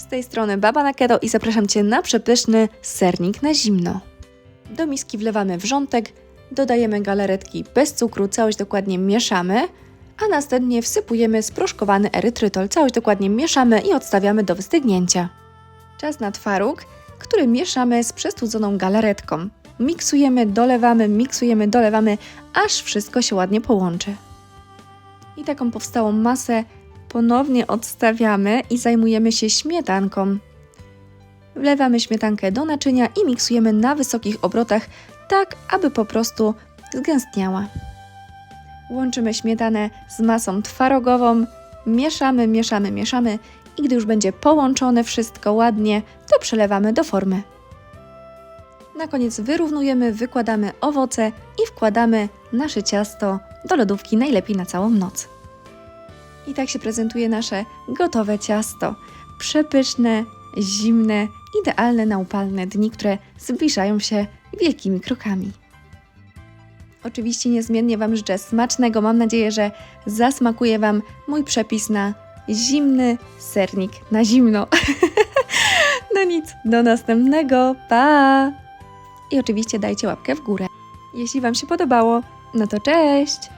Z tej strony Baba na Keto i zapraszam Cię na przepyszny sernik na zimno. Do miski wlewamy wrzątek, dodajemy galaretki bez cukru, całość dokładnie mieszamy, a następnie wsypujemy sproszkowany erytrytol. Całość dokładnie mieszamy i odstawiamy do wystygnięcia. Czas na twaróg, który mieszamy z przestudzoną galaretką. Miksujemy, dolewamy, miksujemy, dolewamy, aż wszystko się ładnie połączy. I taką powstałą masę ponownie odstawiamy i zajmujemy się śmietanką. Wlewamy śmietankę do naczynia i miksujemy na wysokich obrotach, tak aby po prostu zgęstniała. Łączymy śmietanę z masą twarogową, mieszamy, mieszamy, mieszamy i gdy już będzie połączone wszystko ładnie, to przelewamy do formy. Na koniec wyrównujemy, wykładamy owoce i wkładamy nasze ciasto do lodówki najlepiej na całą noc. I tak się prezentuje nasze gotowe ciasto. Przepyszne, zimne, idealne na upalne dni, które zbliżają się wielkimi krokami. Oczywiście niezmiennie Wam życzę smacznego. Mam nadzieję, że zasmakuje Wam mój przepis na zimny sernik na zimno. no nic, do następnego. Pa! I oczywiście dajcie łapkę w górę. Jeśli Wam się podobało, no to cześć!